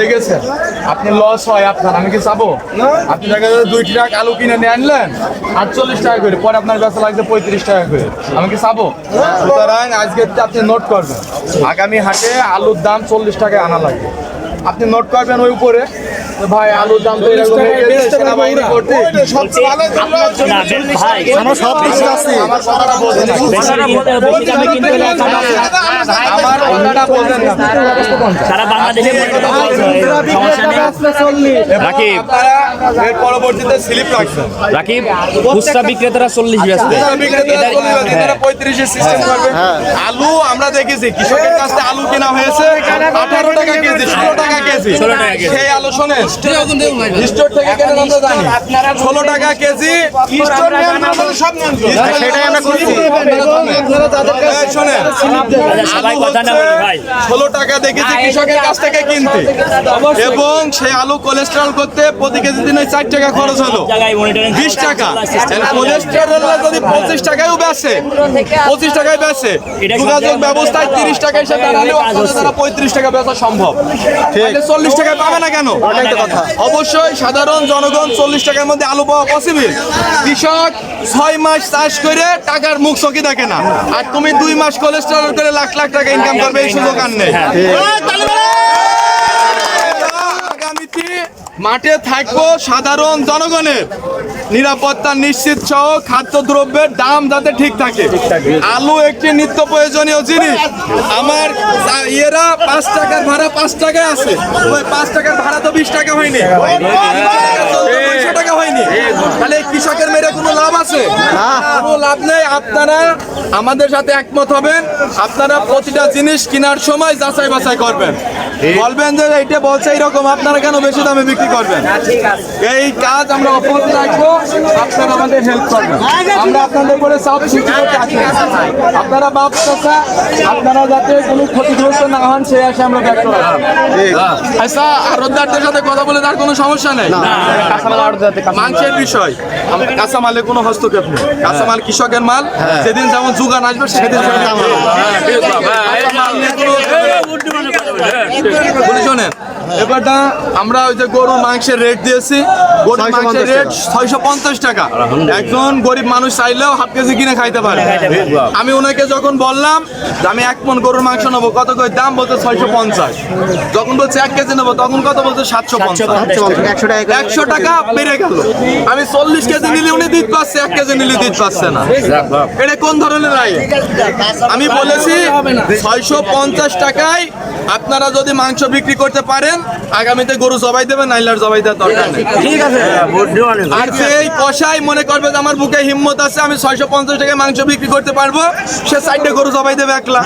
দেখেছেন। আপনি লস হয় আপনার, আমি কি আপনি আলু কিনে নিয়ে আনলেন টাকা করে, পরে আপনার কাছে লাগছে পঁয়ত্রিশ টাকা করে। আমি কি আপনি নোট করবেন। আগামী হাটে আলুর দাম চল্লিশ টাকায় আনা লাগবে। আপনি নোট করবেন ওই উপরে। ভাই আলুর দাম তো এরকম হয়ে গেছে। সেনাবাহিনী করতে ভাই আমরা সব কিছু আছি। আমার কথাটা না। বেশি দামে কিনতে হলে আমার কথাটা সারা বাংলাদেশে সমস্যা নেই। রাকিব। এর পরবর্তীতে স্লিপ রাখবেন। রাকিব খুচরা বিক্রেতারা চল্লিশ ব্যস্ত। যারা বিক্রেতারা চলে যাবে, তারা 35 এর system করবে। আলু আমরা দেখেছি কৃষকের কাছ থেকে আলু কেনা হয়েছে। আঠারো টাকা কেজি ষোলো টাকা কেজি 16 টাকা কেজি। সেই আলু শোনেন। স্টোর থেকে কেনেন আমরা জানি। ষোলো টাকা কেজি স্টোর সেটাই আমরা করছি। এই শোনেন। সবাই আলু কথা না হচ্ছে বলে ভাই ষোলো টাকা দেখেছি কৃষকের কাছ থেকে কিনতে। এবং সেই আলু কোলেস্ট্রল করতে প্রতি কেজি দিনে চার টাকা খরচ হলো। বিশ টাকা। কোলেস্টেরল যদি পঁচিশ টাকায়ও বেচে পঁচিশ টাকায় বেচে এটা যোগাযোগ ব্যবস্থায় তিরিশ টাকা এসে দাঁড়ালেও আপনাদের দ্বারা পঁয়ত্রিশ টাকা বেচা সম্ভব। তাহলে চল্লিশ টাকায় পাবে না কেন? অবশ্যই সাধারণ জনগণ চল্লিশ টাকার মধ্যে আলু পাওয়া পসিবল কৃষক ছয় মাস চাষ করে টাকার মুখ চকি দেখে না। আর তুমি দুই মাস কোলেস্টেরল করে লাখ লাখ টাকা ইনকাম করবে এই সুযোগ আর নেই। আগামীতে মাঠে থাকব সাধারণ জনগণের। নিরাপত্তা নিশ্চিত সহ খাদ্যদ্রব্যের দাম যাতে ঠিক থাকে। আলু একটি নিত্য প্রয়োজনীয় জিনিস। আমার ইয়েরা পাঁচ টাকার ভাড়া পাঁচ টাকায় আছে। ওই পাঁচ টাকার ভাড়া তো বিশ টাকা হয়নি। টাকা হয়নি। তাহলে কৃষকের মেরে কোনো লাভ আছে? কোনো লাভ নেই। আপনারা আমাদের সাথে একমত হবেন। আপনারা প্রতিটা জিনিস কেনার সময় যাচাই বাছাই করবেন। বলবেন যে এইটা বলছে এইরকম আপনারা কেন বেশি দামে বিক্রি করবেন? এই কাজ আমরা অব্যাহত রাখব আপনারা আমাদের হেল্প করবেন। আমরা আপনাদের করে সৃষ্টি করতে আপনারা বাপ চাচা আপনারা যাতে কোনো ক্ষতিগ্রস্ত না হন সে আসে আমরা ব্যক্ত রাখব আচ্ছা আরদারদের সাথে কথা বলে তার কোনো সমস্যা নেই? মাংসের বিষয়। আমরা কাঁচামালে কোনো হস্তক্ষেপ নেই। কাঁচামাল কৃষকের মাল সেদিন যেমন যোগান আসবে সেদিন সেদিন দাম হবে। কাঁচামাল নিয়ে কোনো- বলি শোনেন। এবারটা আমরা ওই যে গরুর মাংসের রেট দিয়েছি। গরুর মাংসের রেট ছয়শো পঞ্চাশ টাকা। একজন গরিব মানুষ চাইলেও হাফ কেজি কিনে খাইতে পারে। আমি ওনাকে যখন বললাম যে আমি এক মন গরুর মাংস নেব কত করে দাম বলতে ছয়শো পঞ্চাশ। যখন বলছে এক কেজি নেব তখন কত বলছে সাতশো পঞ্চাশ। একশো টাকা। একশো টাকা বেড়ে গেল। আমি চল্লিশ কেজি নিলে উনি দিতে পারছে এক কেজি নিলে দিতে পারছে না। এটা কোন ধরনের আইন আমি বলেছি ছয়শো পঞ্চাশ টাকায় আপনারা যদি মাংস বিক্রি করতে পারেন আগামীতে গরু জবাই দেবেন নাইলার জবাই দেওয়ার দরকার নেই। ঠিক আছে। আর সেই কষাই মনে করবে যে আমার বুকে হিম্মত আছে আমি ছয়শো পঞ্চাশ টাকায় মাংস বিক্রি করতে পারব সে সাইডে গরু জবাই দেবে একলা।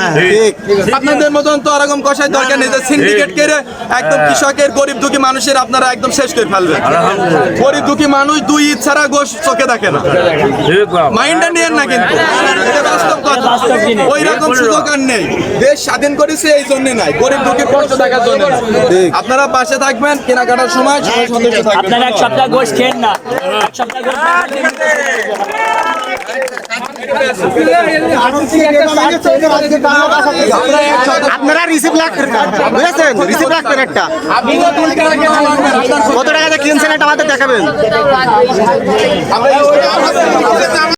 আপনাদের মতন তো ওরকম কষাই দরকার নেই যে সিন্ডিকেট করে একদম কৃষকের গরিব দুঃখী মানুষের আপনারা একদম শেষ করে ফেলবেন গরিব দুঃখী মানুষ দুই ছাড়া গোশ চোখে দেখে না। মাইন্ডটা নিয়েন না কিন্তু এটা বাস্তব কথা বাস্তব জিনিস। ওই রকম সুযোগ আর নেই। দেশ স্বাধীন করেছে এই জন্য নাই। গরিব দুঃখী কষ্ট দেখার জন্য আপনারা পাশে থাকবেন কেনাকাটার সময় সবাই সদস্য থাকবেন। আপনারা এক সপ্তাহ গোশ খেন না। এক সপ্তাহ গোশ আপনারা রিসিভ বুঝেছেন? রিসিভ একটা। টাকা আমাদের দেখাবেন।